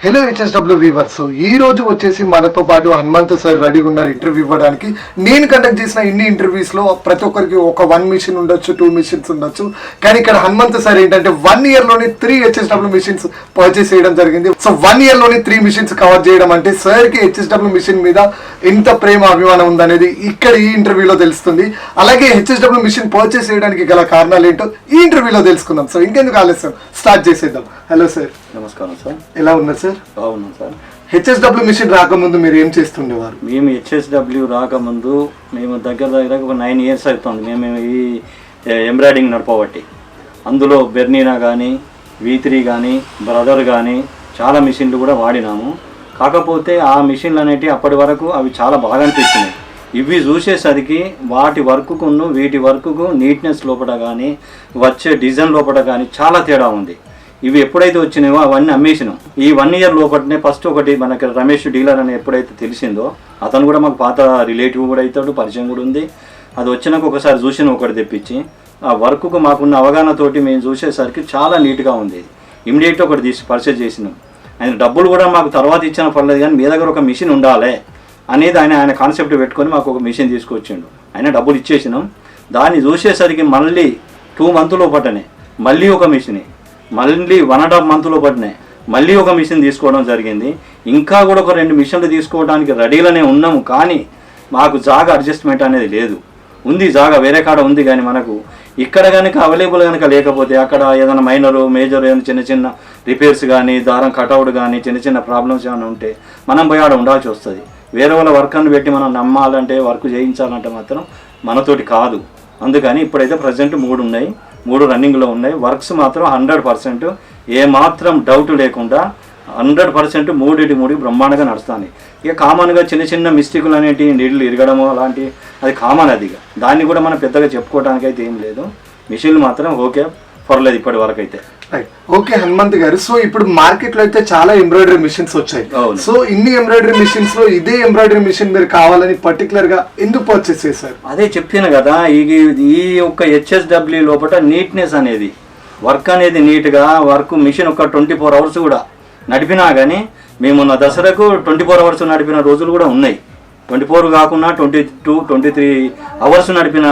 Hello HSW Weaver so ఈ రోజు వచ్చేసి మనతో పాటు హనుమంత్ సార్ రెడీగా ఉన్నారు ఇంటర్వ్యూ ఇవ్వడానికి. నేను కండక్ట్ చేసిన ఇన్ని ఇంటర్వ్యూస్లో ప్రతి ఒక్కరికి ఒక వన్ మిషన్ ఉండొచ్చు టూ మిషన్స్ ఉండొచ్చు. కానీ ఇక్కడ హనుమంత్ సార్ ఏంటంటే వన్ ఇయర్లోనే త్రీ హెచ్ఎస్డబ్ల్యూ మిషన్స్ పర్చేస్ చేయడం జరిగింది. సో వన్ ఇయర్లోనే త్రీ మిషన్స్ కవర్ చేయడం అంటే సార్కి హెచ్ఎస్డబ్ల్యూ మిషన్ మీద ఎంత ప్రేమ అభిమానం ఉందనేది ఇక్కడ ఈ ఇంటర్వ్యూలో తెలుస్తుంది. అలాగే హెచ్ఎస్డబ్ల్యూ మిషన్ పర్చేస్ చేయడానికి గల కారణాలు ఏంటో ఈ ఇంటర్వ్యూలో తెలుసుకుందాం. సో ఇంకెందుకు ఆలస్యం? స్టార్ట్ చేసేద్దాం. హలో సార్ నమస్కారం సార్ ఎలా ఉన్నారు సార్ బాగున్నాం సార్. హెచ్ఎస్డబ్ల్యూ మిషన్ రాకముందు మీరు ఏం చేస్తుండేవారు? మేము హెచ్ఎస్డబ్ల్యూ రాకముందు మేము దగ్గర దగ్గర ఒక నైన్ ఇయర్స్ అవుతుంది. మేము ఈ ఎంబ్రాయిడింగ్ నడపబట్టి. అందులో బెర్నీనా కానీ వీ త్రీ కానీ బ్రదర్ కానీ చాలా మిషన్లు కూడా వాడినాము. కాకపోతే ఆ మిషన్లు అనేటివి అప్పటి వరకు అవి చాలా బాగా అనిపించినాయి. ఇవి చూసేసరికి వాటి వర్కుకును వీటి వర్కుకు నీట్నెస్ లోపల కానీ వచ్చే డిజైన్ లోపల కానీ చాలా తేడా ఉంది. ఇవి ఎప్పుడైతే వచ్చినాయో అవన్నీ అమ్మేసినాం. ఈ వన్ ఇయర్ లోపలనే ఫస్ట్ ఒకటి మనకి రమేష్ డీలర్ అని ఎప్పుడైతే తెలిసిందో అతను కూడా మాకు పాత రిలేటివ్ కూడా అవుతాడు పరిచయం కూడా ఉంది. అది వచ్చినాక ఒకసారి చూసిన ఒకటి తెప్పించి ఆ వర్క్కు మాకున్న అవగాహనతోటి మేము చూసేసరికి చాలా నీట్గా ఉంది. ఇమీడియట్ ఒకటి తీసి పర్చేజ్ చేసినాం. ఆయన డబ్బులు కూడా మాకు తర్వాత ఇచ్చిన పర్లేదు కానీ మీ దగ్గర ఒక మిషన్ ఉండాలి అనేది ఆయన ఆయన కాన్సెప్ట్ పెట్టుకొని మాకు ఒక మిషన్ తీసుకొచ్చిండు. ఆయన డబ్బులు ఇచ్చేసినాం. దాన్ని చూసేసరికి మళ్ళీ టూ మంత్లో పట్టనే మళ్ళీ ఒక మిషన్ మళ్ళీ వన్ అండ్ హాఫ్ మంత్లో పడినాయి మళ్ళీ ఒక మిషన్ తీసుకోవడం జరిగింది. ఇంకా కూడా ఒక రెండు మిషన్లు తీసుకోవడానికి రెడీలోనే ఉన్నాము కానీ మాకు జాగా అడ్జస్ట్మెంట్ అనేది లేదు. ఉంది జాగా వేరే కాడ ఉంది కానీ మనకు ఇక్కడ కనుక అవైలబుల్ కనుక లేకపోతే అక్కడ ఏదైనా మైనర్ మేజర్ ఏదైనా చిన్న చిన్న రిపేర్స్ కానీ దారం కటౌట్ కానీ చిన్న చిన్న ప్రాబ్లమ్స్ ఏమైనా ఉంటే మనం పోయి ఆడ ఉండాల్సి వస్తుంది. వేరే వాళ్ళ వర్కర్ని పెట్టి మనం నమ్మాలంటే వర్క్ చేయించాలంటే మాత్రం మనతోటి కాదు. అందుకని ఇప్పుడైతే ప్రజెంట్ మూడు ఉన్నాయి. మూడు రన్నింగ్లో ఉన్నాయి. వర్క్స్ మాత్రం హండ్రెడ్ పర్సెంట్ ఏమాత్రం డౌట్ లేకుండా హండ్రెడ్ పర్సెంట్ మూడింటి మూడు బ్రహ్మాండంగా నడుస్తాను ఇక కామన్గా చిన్న చిన్న మిస్టేకులు అనేటివి నీళ్ళు ఇరగడము అలాంటి అది కామన్ అది దాన్ని కూడా మనం పెద్దగా చెప్పుకోవడానికి అయితే ఏం లేదు. మిషన్లు మాత్రం ఓకే పర్లేదు ఇప్పటి వరకు అయితే రైట్ ఓకే హనుమంత్ గారు. సో ఇప్పుడు మార్కెట్లో అయితే చాలా ఎంబ్రాయిడరీ మిషన్స్ వచ్చాయి. సో ఇన్ని ఎంబ్రాయిడరీ మిషన్స్లో ఇదే ఎంబ్రాయిడరీ మిషన్ మీరు కావాలని పర్టికులర్గా ఎందుకు పర్చేస్ చేశారు? అదే చెప్పాను కదా ఈ ఈ యొక్క హెచ్ఎస్డబ్ల్యూ లోపల నీట్నెస్ అనేది వర్క్ అనేది నీట్గా వర్క్ మిషన్ ఒక ట్వంటీ ఫోర్ అవర్స్ కూడా నడిపినా కానీ మేము మొన్న దసరాకు ట్వంటీ ఫోర్ అవర్స్ నడిపిన రోజులు కూడా ఉన్నాయి. ట్వంటీ ఫోర్ కాకుండా twenty two twenty three hours నడిపిన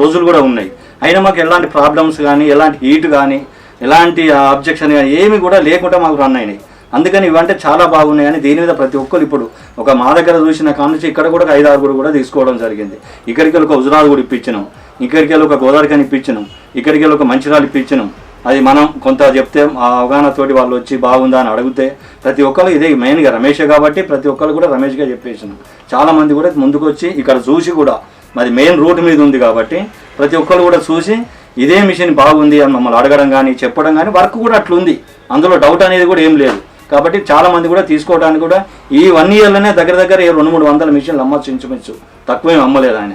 రోజులు కూడా ఉన్నాయి. అయినా మాకు ఎలాంటి ప్రాబ్లమ్స్ కానీ ఎలాంటి హీట్ కానీ ఎలాంటి అబ్జెక్షన్ కానీ ఏమి కూడా లేకుండా మాకు రన్ అయినాయి. అందుకని ఇవంటే చాలా బాగున్నాయి దీని మీద ప్రతి ఒక్కరు ఇప్పుడు ఒక మా దగ్గర చూసిన కాడ నుంచి ఇక్కడ కూడా ఐదు ఆరుగురు కూడా తీసుకోవడం జరిగింది. ఇక్కడికి వెళ్ళి ఒక హుజరాలు కూడా ఇప్పించినాం. ఇక్కడికి వెళ్ళి ఒక గోదావరికని ఇప్పించినాం. ఇక్కడికి వెళ్ళి ఒక మంచిరాలు ఇప్పించినాం. అది మనం కొంత చెప్తే ఆ అవగాహనతోటి వాళ్ళు వచ్చి బాగుందా అని అడిగితే ప్రతి ఒక్కరు ఇదే మెయిన్గా రమేష్ కాబట్టి ప్రతి ఒక్కరు కూడా రమేష్గా చెప్పేసినాం చాలా మంది కూడా ముందుకు వచ్చి ఇక్కడ చూసి కూడా మరి మెయిన్ రూట్ మీద ఉంది కాబట్టి ప్రతి ఒక్కరు కూడా చూసి ఇదే మిషన్ బాగుంది అని మమ్మల్ని అడగడం కానీ చెప్పడం కానీ వర్క్ కూడా అట్లుంది. అందులో డౌట్ అనేది కూడా ఏం లేదు. కాబట్టి చాలా మంది కూడా తీసుకోవడానికి కూడా ఈ వన్ ఇయర్లోనే దగ్గర దగ్గర రెండు మూడు వందల మిషన్లు అమ్మచ్చు ఇంచుమించు. తక్కువేం అమ్మలేదు ఆయన.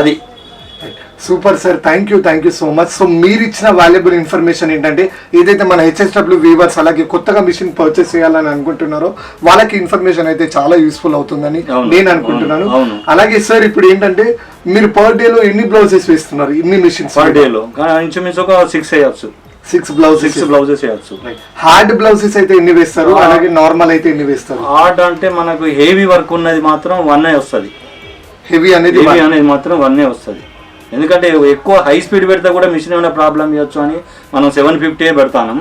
అది. Super sir thank you thank you so much so మీరు ఇచ్చిన వాల్యుబుల్ ఇన్ఫర్మేషన్ ఏంటంటే ఏదైతే మన హెచ్ఎస్డబ్ల్యూ వీవర్స్ అలాగే కొత్తగా మిషన్ పర్చేస్ చేయాలని అనుకుంటున్నారో వాళ్ళకి ఇన్ఫర్మేషన్ అయితే చాలా యూస్ఫుల్ అవుతుందని నేను అనుకుంటున్నాను. అలాగే సార్ ఇప్పుడు ఏంటంటే మీరు పర్ డే లో ఎన్ని బ్లౌజెస్ వేస్తున్నారు? ఇన్ని మిషన్స్ పర్ డేలో ఇంచుమించు ఒక సిక్స్ వేయచ్చు. సిక్స్ బ్లౌజెస్ సిక్స్ బ్లౌజెస్ వేయచ్చు. హార్డ్ బ్లౌజెస్ అయితే ఎన్ని వేస్తారు? అలాగే నార్మల్ అయితే ఎన్ని వేస్తారు? ఆర్ట్ అంటే మనకు హెవీ వర్క్ ఉన్నది మాత్రం వన్ వస్తుంది. హెవీ అనేది హెవీ అనేది మాత్రం వన్ వస్తుంది. ఎందుకంటే ఎక్కువ హై స్పీడ్ పెడితే కూడా మిషన్ ఏమైనా ప్రాబ్లం ఇవ్వచ్చు అని మనం సెవెన్ ఫిఫ్టీ పెడతాను.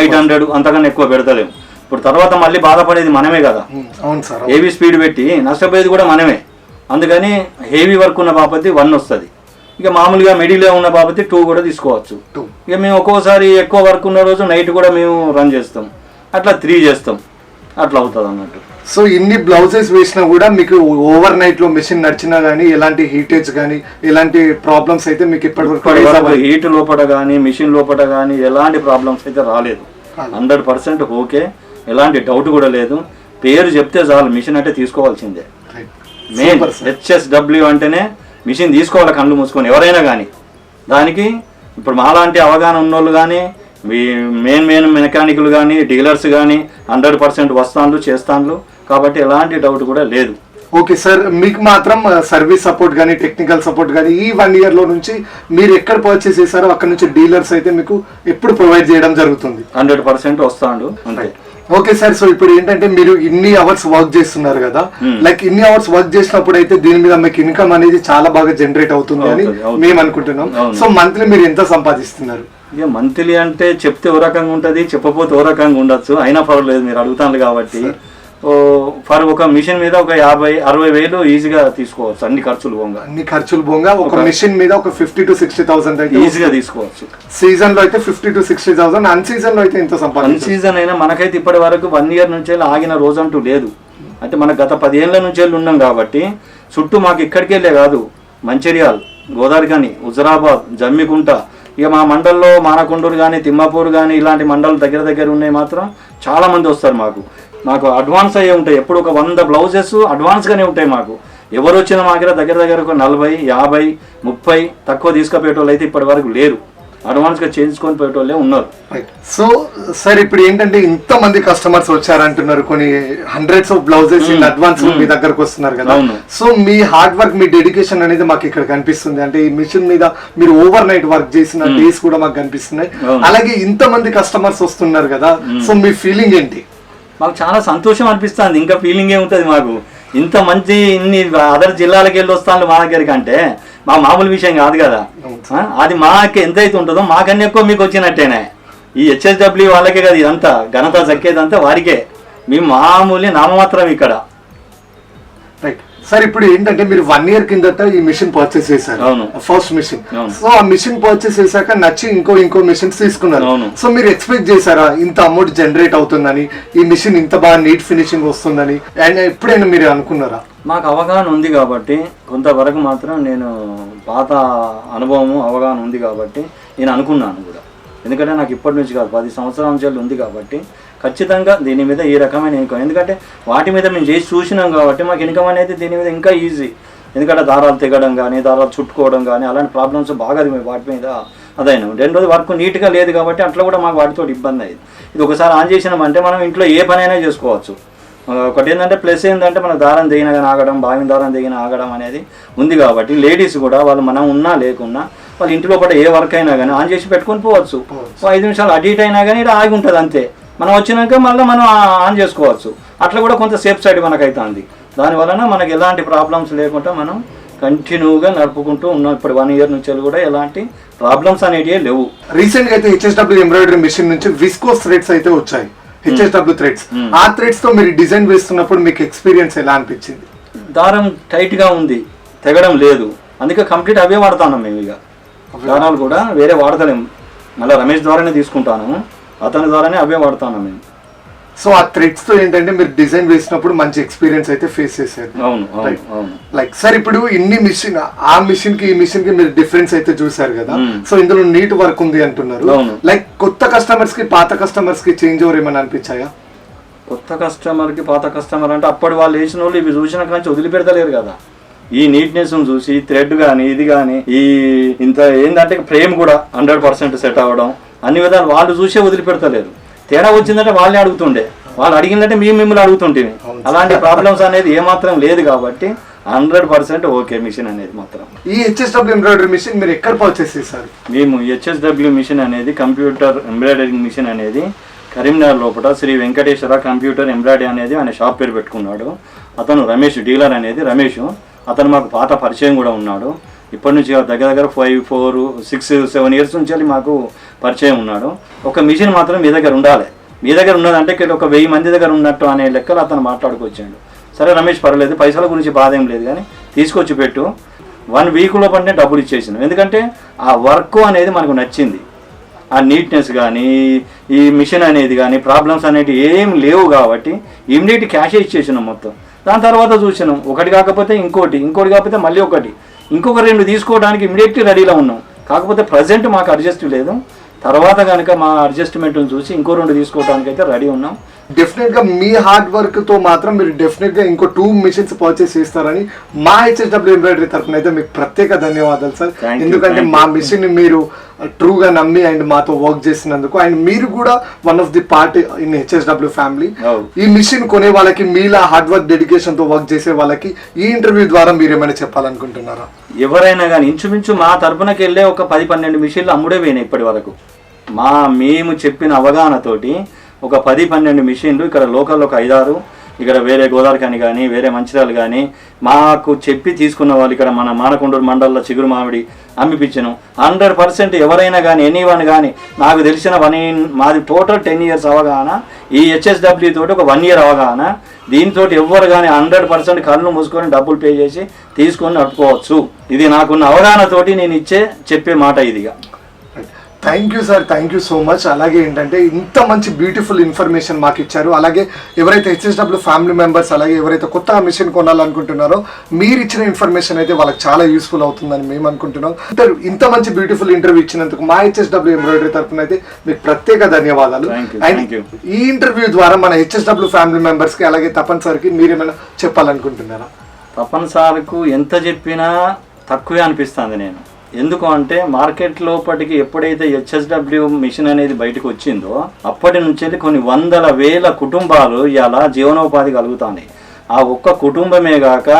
ఎయిట్ హండ్రెడ్ అంతకన్నా ఎక్కువ పెడతలేము ఇప్పుడు తర్వాత మళ్ళీ బాధపడేది మనమే కదా. ఉమ్, అవును సార్ హెవీ స్పీడ్ పెట్టి నష్టపోయేది కూడా మనమే. అందుకని హెవీ వర్క్ ఉన్న బాపతి వన్ వస్తుంది. ఇక మామూలుగా మిడిల్లో ఉన్న బాపతి టూ కూడా తీసుకోవచ్చు. టూ ఇక మేము ఒక్కోసారి ఎక్కువ వర్క్ ఉన్న రోజు నైట్ కూడా మేము రన్ చేస్తాం. అట్లా త్రీ చేస్తాం. అట్లా అవుతుంది అన్నట్టు. సో ఇన్ని బ్లౌజెస్ వేసినా కూడా మీకు ఓవర్ నైట్లో మెషిన్ నడిచినా గానీ ఎలాంటి హీటేజ్ కానీ ఎలాంటి ప్రాబ్లమ్స్ అయితే మీకు ఇప్పటి వరకు హీట్ లోపల కానీ మిషన్ లోపల కానీ ఎలాంటి ప్రాబ్లమ్స్ అయితే రాలేదు. హండ్రెడ్ పర్సెంట్ ఓకే ఎలాంటి డౌట్ కూడా లేదు. పేరు చెప్తే చాలు మిషన్ అంటే తీసుకోవాల్సిందే. మెయిన్. హెచ్ఎస్డబ్ల్యూ అంటేనే మిషన్ తీసుకోవాలి కళ్ళు మూసుకొని ఎవరైనా కానీ దానికి ఇప్పుడు మాలాంటి అవగాహన ఉన్నోళ్ళు కానీ మీ మెయిన్ మెయిన్ మెకానికల్ కానీ డీలర్స్ కానీ హండ్రెడ్ పర్సెంట్ వస్తాన్లు చేస్తాన్లు కాబట్టి ఎలాంటి డౌట్ కూడా లేదు. Okay sir. మీకు మాత్రం సర్వీస్ సపోర్ట్ కానీ టెక్నికల్ సపోర్ట్ కానీ ఈ వన్ ఇయర్లో నుంచి మీరు ఎక్కడ పర్చేస్ చేశారో అక్కడ నుంచి డీలర్స్ అయితే మీకు ఎప్పుడు ప్రొవైడ్ చేయడం జరుగుతుంది. హండ్రెడ్ పర్సెంట్ వస్తాండు. అంతే. ఓకే సార్ సో ఇప్పుడు ఏంటంటే మీరు ఇన్ని అవర్స్ వర్క్ చేస్తున్నారు కదా Hmm. లైక్ ఇన్ని అవర్స్ వర్క్ చేసినప్పుడు అయితే దీని మీద మీకు ఇన్కమ్ అనేది చాలా బాగా జనరేట్ అవుతుంది అని. మేము అనుకుంటున్నాం. సో మంత్లీ మీరు ఎంత సంపాదిస్తున్నారు ఇక మంత్లీ అంటే చెప్తే ఓ రకంగా ఉంటుంది చెప్పపోతే ఓ రకంగా ఉండొచ్చు అయినా పర్వాలేదు మీరు అడుగుతాను కాబట్టి ఫర్ ఒక మిషన్ మీద ఒక యాభై అరవై వేలు ఈజీగా తీసుకోవచ్చు అన్ని ఖర్చులు పోగా. అన్ని ఖర్చులు పోగా ఒక మిషన్ మీద ఒక ఫిఫ్టీ టు సిక్స్టీ థౌసండ్ అయితే ఈజీగా తీసుకోవచ్చు. సీజన్లో అయితే ఫిఫ్టీ టు సిక్స్టీ థౌసండ్ అన్ సీజన్లో అయితే ఎంత వన్ సంపాదించారు సీజన్ అయినా మనకైతే ఇప్పటి వరకు వన్ ఇయర్ నుంచి ఆగిన రోజు అంటూ లేదు. అంటే మన గత పదేళ్ళ నుంచి వెళ్ళి ఉన్నాం కాబట్టి చుట్టూ మాకు ఇక్కడికి వెళ్ళే కాదు మంచిర్యాల్ గోదావరి కానీ హుజరాబాద్ జమ్మికుంట ఇక మా మండల్లో మానకొండూరు కానీ తిమ్మాపూర్ కానీ ఇలాంటి మండలం దగ్గర దగ్గర ఉన్నాయి మాత్రం చాలా మంది వస్తారు మాకు. మాకు అడ్వాన్స్ అయ్యే ఉంటాయి. ఎప్పుడు ఒక వంద బ్లౌజెస్ అడ్వాన్స్గానే ఉంటాయి మాకు. ఎవరు వచ్చినా మా దగ్గర దగ్గర దగ్గర ఒక నలభై యాభై ముప్పై తక్కువ తీసుకుపోయేటోళ్ళు అయితే ఇప్పటి వరకు లేరు. అడ్వాన్స్గా చేయించుకొని పోయేటోళ్ళే ఉన్నారు. సో సార్ ఇప్పుడు ఏంటంటే ఇంత మంది కస్టమర్స్ వచ్చారంటున్నారు. కొన్ని hundreds of blouses in advance మీ దగ్గరకు వస్తున్నారు కదా. సో మీ హార్డ్ వర్క్ మీ డెడికేషన్ అనేది మాకు ఇక్కడ కనిపిస్తుంది. అంటే ఈ మిషన్ మీద మీరు ఓవర్ నైట్ వర్క్ చేసిన డేస్ కూడా మాకు కనిపిస్తున్నాయి. అలాగే ఇంత మంది కస్టమర్స్ వస్తున్నారు కదా. సో మీ ఫీలింగ్ ఏంటి? మాకు చాలా సంతోషం అనిపిస్తుంది. ఇంకా ఫీలింగ్ ఏముంటుంది మాకు? ఇంత మంచి ఇన్ని అదర్ జిల్లాలకు వెళ్ళి వస్తాను మా దగ్గరికి అంటే మా మామూలు విషయం కాదు కదా. అది మాకు ఎంత అయితే ఉంటుందో మాకన్నా ఎక్కువ మీకు వచ్చినట్టేనే. ఈ హెచ్ఎస్డబ్ల్యూ వాళ్ళకే కదా ఇదంతా ఘనత దక్కేదంతా వారికే. మేము మామూలు నామమాత్రం ఇక్కడ. రైట్ సార్ ఇప్పుడు ఏంటంటే మీరు వన్ ఇయర్ కిందట ఈ మిషన్ పర్చేస్ చేశారు అవును. First machine. సో ఆ మిషన్ పర్చేస్ చేశాక నచ్చి ఇంకో ఇంకో మిషన్స్ తీసుకున్నారు అవును. సో మీరు ఎక్స్పెక్ట్ చేశారా ఇంత అమౌంట్ జనరేట్ అవుతుందని ఈ మిషన్ ఇంత బాగా నీట్ ఫినిషింగ్ వస్తుందని అండ్ ఎప్పుడైనా మీరు అనుకున్నారా మాకు అవగాహన ఉంది కాబట్టి కొంతవరకు మాత్రం నేను పాత అనుభవము అవగాహన ఉంది కాబట్టి నేను అనుకున్నాను ఎందుకంటే నాకు ఇప్పటి నుంచి కాదు పది సంవత్సరాల నుంచి ఉంది కాబట్టి ఖచ్చితంగా దీని మీద ఈ రకమైన ఇన్కమ్ ఎందుకంటే వాటి మీద మేము చేసి చూసినాం కాబట్టి మాకు ఇన్కమ్ అనేది దీని మీద ఇంకా ఈజీ ఎందుకంటే దారాలు తెగడం కానీ దారాలు చుట్టుకోవడం కానీ అలాంటి ప్రాబ్లమ్స్ బాగా అది వాటి మీద అదైనా. రెండోది వర్క్ నీట్గా లేదు కాబట్టి అట్లా కూడా మాకు వాటితో ఇబ్బంది అయ్యింది. ఇది ఒకసారి ఆన్ చేసినామంటే మనం ఇంట్లో ఏ పనైనా చేసుకోవచ్చు. ఒకటి ఏంటంటే ప్లస్ ఏంటంటే మన దారం దిగిన కానీ ఆగడం బావిన దారం దిగిన ఆగడం అనేది ఉంది కాబట్టి లేడీస్ కూడా వాళ్ళు మనం ఉన్నా లేకున్నా వాళ్ళు ఇంటి లోపల ఏ వర్క్ అయినా కానీ ఆన్ చేసి పెట్టుకొని పోవచ్చు. ఐదు నిమిషాలు అటు ఇటు అయినా కానీ ఇక్కడ ఆగి ఉంటుంది అంతే. మనం వచ్చినాక మళ్ళీ మనం ఆన్ చేసుకోవచ్చు. అట్లా కూడా కొంత సేఫ్ సైడ్ దాని వలన మనకి ఎలాంటి ప్రాబ్లమ్స్ లేకుండా మనం కంటిన్యూగా నడుపుకుంటూ ఉన్నాం. ఇప్పుడు వన్ ఇయర్ నుంచి కూడా ఎలాంటి ప్రాబ్లమ్స్ అనేటివి లేవు. రీసెంట్గా అయితే హెచ్ఎస్డబ్ల్యూ ఎంబ్రాయిడరీ మిషన్ నుంచి విస్కోస్ థ్రెడ్స్ అయితే వచ్చాయి. హెచ్ఎస్డబ్ల్యూ థ్రెడ్స్ ఆ థ్రెడ్స్తో మీరు డిజైన్ వేస్తున్నప్పుడు మీకు ఎక్స్పీరియన్స్ ఎలా అనిపించింది? దారం టైట్గా ఉంది తెగడం లేదు. అందుకే కంప్లీట్ అవే వాడుతున్నాం మేము ఇక. దారాలు కూడా వేరే వాడతలేం. మళ్ళీ రమేష్ ద్వారానే తీసుకుంటాను. అతని ద్వారానే అవే వాడుతున్నాం మేము. సో ఆ థ్రెడ్స్తో ఏంటంటే మీరు డిజైన్ వేసినప్పుడు మంచి ఎక్స్పీరియన్స్ అయితే ఫేస్ చేశారు. లైక్ సార్ ఇప్పుడు ఇన్ని మిషన్ ఆ మిషన్కి ఈ మిషన్కి మీరు డిఫరెన్స్ అయితే చూసారు కదా. Hmm. సో ఇందులో నీట్ వర్క్ ఉంది అంటున్నారు. లైక్ కొత్త కస్టమర్స్కి పాత కస్టమర్స్కి చేంజ్ ఓవర్ ఏమైనా అనిపించాయా? కొత్త కస్టమర్కి పాత కస్టమర్ అంటే అప్పటి వాళ్ళు వేసిన వాళ్ళు ఇవి చూసిన కానీ వదిలిపెడతలేరు కదా. ఈ నీట్నెస్ చూసి థ్రెడ్ కానీ ఇది కానీ ఈ ఇంత ఏంటంటే ఫ్రేమ్ కూడా హండ్రెడ్ పర్సెంట్ సెట్ అవ్వడం అన్ని విధాలు వాళ్ళు చూసే వదిలిపెడతలేరు. తేడా వచ్చిందంటే వాళ్ళని అడుగుతుండే. వాళ్ళు అడిగిందంటే మేము మిమ్మల్ని అడుగుతుంటే అలాంటి ప్రాబ్లమ్స్ అనేది ఏమాత్రం లేదు కాబట్టి హండ్రెడ్ పర్సెంట్ ఓకే మిషన్ అనేది మాత్రం. ఈ హెచ్ఎస్డబ్ల్యూ ఎంబ్రాయిడరీ మిషన్ మీరు ఎక్కడ పర్చేస్ చేశారు? మేము హెచ్ఎస్డబ్ల్యూ మిషన్ అనేది కంప్యూటర్ ఎంబ్రాయిడరింగ్ మిషన్ అనేది కరీంనగర్ లోపల శ్రీ వెంకటేశ్వర కంప్యూటర్ ఎంబ్రాయిడరీ అనేది ఆయన షాప్ పేరు పెట్టుకున్నాడు. అతను రమేష్ డీలర్ అనేది రమేష్. అతను మాకు పాత పరిచయం కూడా ఉన్నాడు. ఇప్పటి నుంచి దగ్గర దగ్గర five four six seven years నుంచి మాకు పరిచయం ఉన్నాడు. ఒక మిషన్ మాత్రం మీ దగ్గర ఉండాలి. మీ దగ్గర ఉన్నదంటే ఇక్కడ ఒక వెయ్యి మంది దగ్గర ఉన్నట్టు అనే లెక్కలు అతను మాట్లాడుకొచ్చాడు. సరే రమేష్ పర్లేదు పైసల గురించి బాధ ఏం లేదు కానీ తీసుకొచ్చి పెట్టు. వన్ వీక్లో పడినే డబ్బులు ఇచ్చేసినాం. ఎందుకంటే ఆ వర్క్ అనేది మనకు నచ్చింది. ఆ నీట్నెస్ కానీ ఈ మిషన్ అనేది కానీ ప్రాబ్లమ్స్ అనేటివి ఏం లేవు కాబట్టి ఇమ్మీడియట్ క్యాషే ఇచ్చేసినాం మొత్తం. దాని తర్వాత చూసినాం. ఒకటి కాకపోతే ఇంకోటి ఇంకోటి కాకపోతే మళ్ళీ ఒకటి. ఇంకొక రెండు తీసుకోవడానికి ఇమ్మీడియట్లీ రెడీలో ఉన్నాం. కాకపోతే ప్రజెంట్ మాకు అడ్జస్ట్ లేదు. తర్వాత కనుక మా అడ్జస్ట్మెంట్ని చూసి ఇంకో రెండు తీసుకోవడానికి అయితే రెడీ ఉన్నాం. డెఫినెట్గా మీ హార్డ్ వర్క్తో మాత్రం మీరు డెఫినెట్గా ఇంకో టూ మిషన్స్ పర్చేస్ చేస్తారని మా హెచ్ఎస్డబ్ల్యూ ఎంబ్రాయిడరీ తరఫున అయితే మీకు ప్రత్యేక ధన్యవాదాలు సార్ ఎందుకంటే మా. మిషన్ మీరు ట్రూగా నమ్మి అండ్ మాతో వర్క్ చేసినందుకు అండ్ మీరు కూడా one of the part in HSW family. ఈ మిషన్ కొనే వాళ్ళకి మీలా హార్డ్ వర్క్ డెడికేషన్తో వర్క్ చేసే వాళ్ళకి ఈ ఇంటర్వ్యూ ద్వారా మీరు ఏమైనా చెప్పాలనుకుంటున్నారా ఎవరైనా కానీ ఇంచుమించు మా తరపునకి వెళ్ళే ఒక పది పన్నెండు మిషన్లు అమ్ముడే పోయినాయి ఇప్పటి వరకు మా మేము చెప్పిన అవగాహనతోటి ఒక పది పన్నెండు మిషన్లు ఇక్కడ లోకల్లో ఒక ఐదారు ఇక్కడ వేరే గోదావరి కానీ వేరే మంచిర్యాలు కానీ మాకు చెప్పి తీసుకున్న వాళ్ళు ఇక్కడ మన మానకొండూరు మండలంలో చిగురు మామిడి అమ్మిపించను. హండ్రెడ్ పర్సెంట్ ఎవరైనా కానీ ఎనీ వన్ కానీ నాకు తెలిసిన వన్ మాది టోటల్ టెన్ ఇయర్స్ అవగాహన ఈ హెచ్ఎస్డబ్ల్యూ తోటి ఒక వన్ ఇయర్ అవగాహన దీంతో ఎవ్వరు కానీ హండ్రెడ్ పర్సెంట్ కళ్ళు మూసుకొని డబ్బులు పే చేసి తీసుకొని నడుపుకోవచ్చు. ఇది నాకున్న అవగాహనతోటి నేను ఇచ్చే చెప్పే మాట ఇదిగా thank you sir thank you so much అలాగే ఏంటంటే ఇంత మంచి బ్యూటిఫుల్ ఇన్ఫర్మేషన్ మాకు ఇచ్చారు. అలాగే ఎవరైతే హెచ్ఎస్డబ్ల్యూ ఫ్యామిలీ మెంబర్స్ అలాగే ఎవరైతే కొత్తగా మిషన్ కొనాలనుకుంటున్నారో మీరు ఇచ్చిన ఇన్ఫర్మేషన్ అయితే వాళ్ళకి చాలా యూస్ఫుల్ అవుతుందని మేము అనుకుంటున్నాం. ఇంత మంచి బ్యూటిఫుల్ ఇంటర్వ్యూ ఇచ్చినందుకు మా హెచ్ఎస్డబ్ల్యూ ఎంబ్రాయిడరీ తరఫున అయితే మీకు ప్రత్యేక ధన్యవాదాలు. అండ్. ఈ ఇంటర్వ్యూ ద్వారా మన హెచ్ఎస్డబ్ల్యూ ఫ్యామిలీ మెంబర్స్కి అలాగే తప్పనిసరికి మీరు ఏమైనా చెప్పాలనుకుంటున్నారా? తప్పనిసరికు ఎంత చెప్పినా తక్కువే అనిపిస్తుంది నేను. ఎందుకు అంటే మార్కెట్ లోపటికి ఎప్పుడైతే హెచ్ఎస్డబ్ల్యూ మిషన్ అనేది బయటకు వచ్చిందో అప్పటి నుంచి కొన్ని వందల వేల కుటుంబాలు ఇలా జీవనోపాధి కలుగుతున్నాయి. ఆ ఒక్క కుటుంబమే కాక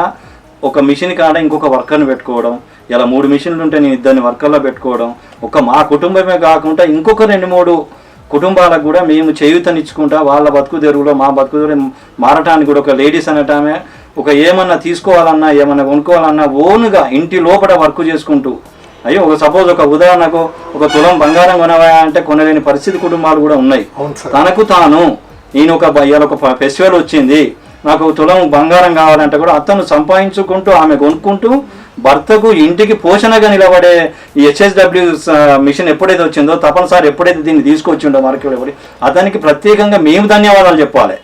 ఒక మిషన్ కాడ ఇంకొక వర్కర్ని పెట్టుకోవడం ఇలా మూడు మిషన్లు ఉంటే నేను ఇద్దరిని వర్కర్లో పెట్టుకోవడం ఒక మా కుటుంబమే కాకుండా ఇంకొక రెండు మూడు కుటుంబాలకు కూడా మేము చేయూతనిచ్చుకుంటా వాళ్ళ బతుకు తెరువులో మా బతుకు తెరువు మారటానికి కూడా ఒక లేడీస్ అనటమే ఒక ఏమన్నా తీసుకోవాలన్నా ఏమన్నా కొనుక్కోవాలన్నా ఓన్గా ఇంటి లోపల వర్క్ చేసుకుంటూ అయ్యో ఒక సపోజ్ ఒక ఉదాహరణకు ఒక తులం బంగారం కొనవా అంటే కొనలేని పరిస్థితి కుటుంబాలు కూడా ఉన్నాయి. తనకు తాను నేను ఒక ఇవాళ ఒక ఫెస్టివల్ వచ్చింది నాకు తులం బంగారం కావాలంటే కూడా అతను సంపాదించుకుంటూ ఆమె కొనుక్కుంటూ భర్తకు ఇంటికి పోషణగా నిలబడే ఈ హెచ్ఎస్డబ్ల్యూ మిషన్ ఎప్పుడైతే వచ్చిందో తప్పనిసరి ఎప్పుడైతే దీన్ని తీసుకొచ్చిండో మార్కెట్ అతనికి ప్రత్యేకంగా మేము ధన్యవాదాలు చెప్పాలి.